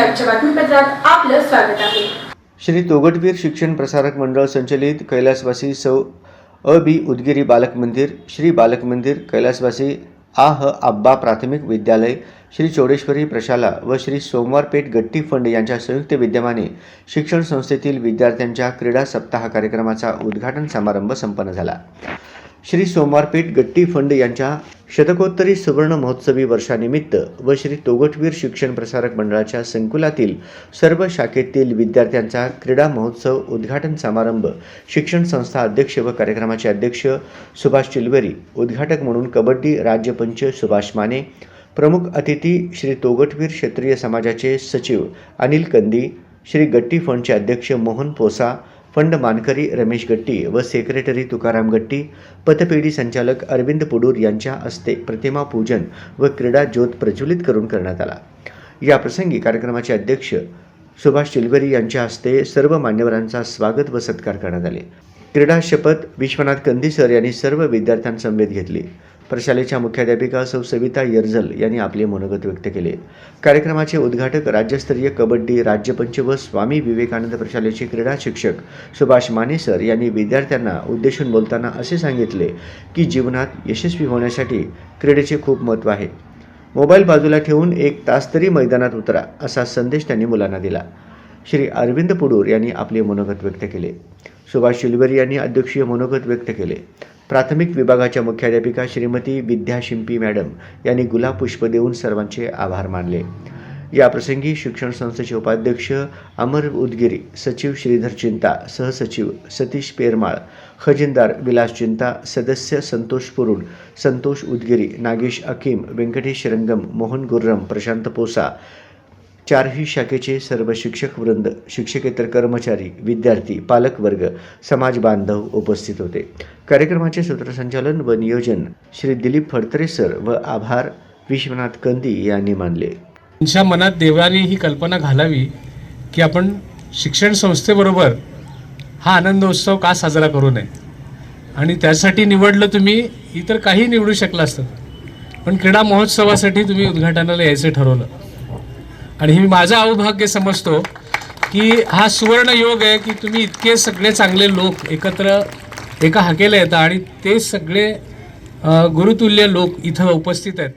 आपलं स्वागत आहे. श्री तोगटवीर शिक्षण प्रसारक मंडळ संचलित कैलासवासी सौ अ बी उदगिरी बालक मंदिर श्री बालक मंदिर कैलासवासी आ ह आब्बा प्राथमिक विद्यालय श्री चौडेश्वरी प्रशाला व श्री सोमवारपेठ गट्टी फंड यांच्या संयुक्त विद्यमाने शिक्षण संस्थेतील विद्यार्थ्यांच्या क्रीडा सप्ताह कार्यक्रमाचा उद्घाटन समारंभ संपन्न झाला. श्री सोमवारपेठ गट्टी फंड यांच्या शतकोत्तरी सुवर्ण महोत्सवी वर्षानिमित्त व श्री तोगटवीर शिक्षण प्रसारक मंडळाच्या संकुलातील सर्व शाखेतील विद्यार्थ्यांचा क्रीडा महोत्सव उद्घाटन समारंभ शिक्षण संस्था अध्यक्ष व कार्यक्रमाचे अध्यक्ष सुभाष चिलवेरी उद्घाटक म्हणून कबड्डी राज्यपंच सुभाष माने प्रमुख अतिथी श्री तोगटवीर क्षेत्रीय समाजाचे सचिव अनिल कंदी श्री गट्टी फंडचे अध्यक्ष मोहन पोसा फंड मानकरी रमेश गट्टी व सेक्रेटरी तुकाराम गट्टी पतपेढी संचालक अरविंद पुडूर यांच्या हस्ते प्रतिमा पूजन व क्रीडा ज्योत प्रज्वलित करून करण्यात आला. या प्रसंगी कार्यक्रमाचे अध्यक्ष सुभाष चिलगरी यांच्या हस्ते सर्व मान्यवरांचा स्वागत व सत्कार करण्यात आले. क्रीडा शपथ विश्वनाथ कंदी सर यांनी सर्व विद्यार्थ्यांसमवेत घेतली. प्रशालेच्या मुख्याध्यापिका सौ सविता यर्झल यांनी आपले मनोगत व्यक्त केले. कार्यक्रमाचे उद्घाटक राज्यस्तरीय कबड्डी राज्यपंच व स्वामी विवेकानंद प्रशालेचे क्रीडा शिक्षक सुभाष माने सर यांनी विद्यार्थ्यांना उद्देशून बोलताना असे सांगितले की जीवनात यशस्वी होण्यासाठी क्रीडेचे खूप महत्त्व आहे. मोबाईल बाजूला ठेवून एक तास तरी मैदानात उतरा असा संदेश त्यांनी मुलांना दिला. श्री अरविंद पुडूर यांनी आपले मनोगत व्यक्त केले. सुभाष शिलवरी यांनी अध्यक्षीय मनोगत व्यक्त केले. प्राथमिक विभागाच्या मुख्याध्यापिका श्रीमती विद्या शिंपी मॅडम यांनी गुलाब पुष्प देऊन सर्वांचे आभार मानले. या प्रसंगी शिक्षण संस्थेचे उपाध्यक्ष अमर उदगिरी सचिव श्रीधर चिंता सहसचिव सतीश पेरमाळ खजिनदार विलास चिंता सदस्य संतोष पुरुड संतोष उदगिरी नागेश अकीम व्यंकटेश रंगम मोहन गुर्रम प्रशांत पोसा चारही शाखेचे सर्व शिक्षक वृंद शिक्षकेतर कर्मचारी विद्यार्थी पालकवर्ग समाज बांधव उपस्थित होते. कार्यक्रमाचे सूत्रसंचालन व नियोजन श्री दिलीप फडतरे सर व आभार विश्वनाथ कंदी यांनी मानले. त्यांच्या मनात देवाने ही कल्पना घालावी की आपण शिक्षण संस्थेबरोबर हा आनंदोत्सव का साजरा करू नये? आणि त्यासाठी निवडलं तुम्ही इतर काही निवडू शकला असतं. पण क्रीडा महोत्सवासाठी तुम्ही उद्घाटनाला यायचं ठरवलं. आणि मी माझं अवभाग्य समजतो की हा सुवर्ण योग आहे की तुम्ही इतके सगळे चांगले लोक एकत्र एका हाकेला येतात आणि ते सगळे गुरुतुल्य लोक इथं उपस्थित आहेत.